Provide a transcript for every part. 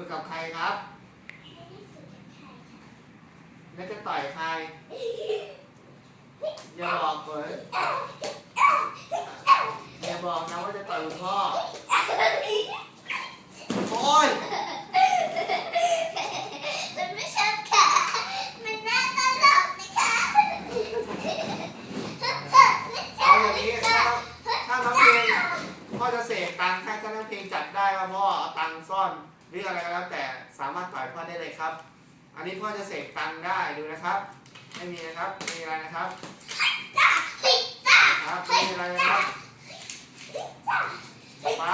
ฝึกกับใครครับ แล้วจะต่อยใคร อย่าบอกเลยอย่าบอกนะว่าจะต่อยคุณพ่อ โอ้ยมันไม่ชัดค่ะมันน่าตลกนะคะเอาอย่างนี้ถ้าถ้าน้องเพลงพ่อจะเสกตังค์ให้ถ้าน้องเพลงจับได้ว่าพ่อเอาตังค์ซ่อน หรืออะไรก็แล้วแต่สามารถต่อยพ่อได้เลยครับ อันนี้พ่อจะเสกตังได้ดูนะครับ ไม่มีนะครับไม่มีอะไรนะครับครับไม่มีอะไรนะครับมา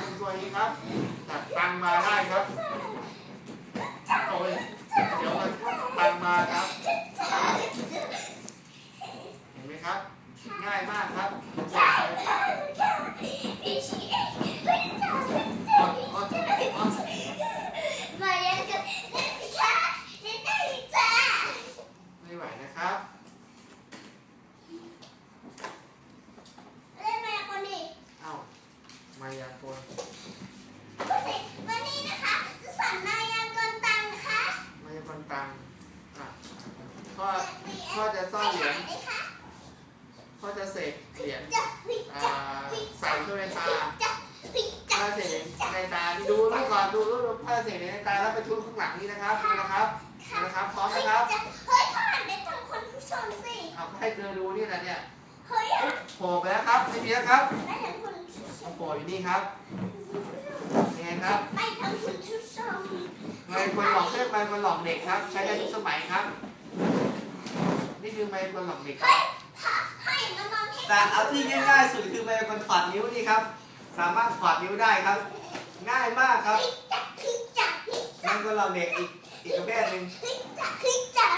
เป็นตัวนี้ครับจับตังมาได้ครับโอ้ยเดี๋ยวมันตังมาครับ เห็นไหมครับ ง่ายมากครับอ๋ออ๋ออ๋อ มาเรียนกันเล่นสิคะเล่นได้จ้า ไม่ไหวนะครับ เล่นมาคนดี เอ้ามายากลวันนี้นะคะจะสอนนายยังกลตังนะคะมายากลตังอะพ่อพ่อจะซ่อนเหรียญพ่อจะเสกเหรียญจะพิอ่าจะพิใส่เข้าในตาจะพิจะพ่อเสกในตานี่ดูดูก่อนดูดูดูพ่อเสกในตาแล้วไปทุบข้างหลังนี่นะครับดูนะครับดูนะครับพร้อมนะครับเฮ้ยผ่านไปทางคนผู้ชมสิเอาให้เธอดูนี่แหละเนี่ยเฮ้ยอะโผล่ไปแล้วครับไม่มีแล้วครับไปทางคนผู้ชเอามโผล่อยู่นี่ครับ ยังไงครับไปทางคนผู้ชมไมค์คนหลอกเพื่อนไมค์คนหลอกเด็กครับ ใช้ได้ทุกสมัยครับ นี่คือไมค์คนหลอกเด็กคเฮ้รับยถ้าให้มามองให้แต่เอาที่ง่ายๆสุดคือไมค์คนถอดนิ้วนี่ครับ สามารถถอดนิ้วได้ครับ ง่ายมากครับพิจะพิจะพิไมค์คนหลอกเด็กอีกอีกประเภทหนึ่งพิจะพิจะ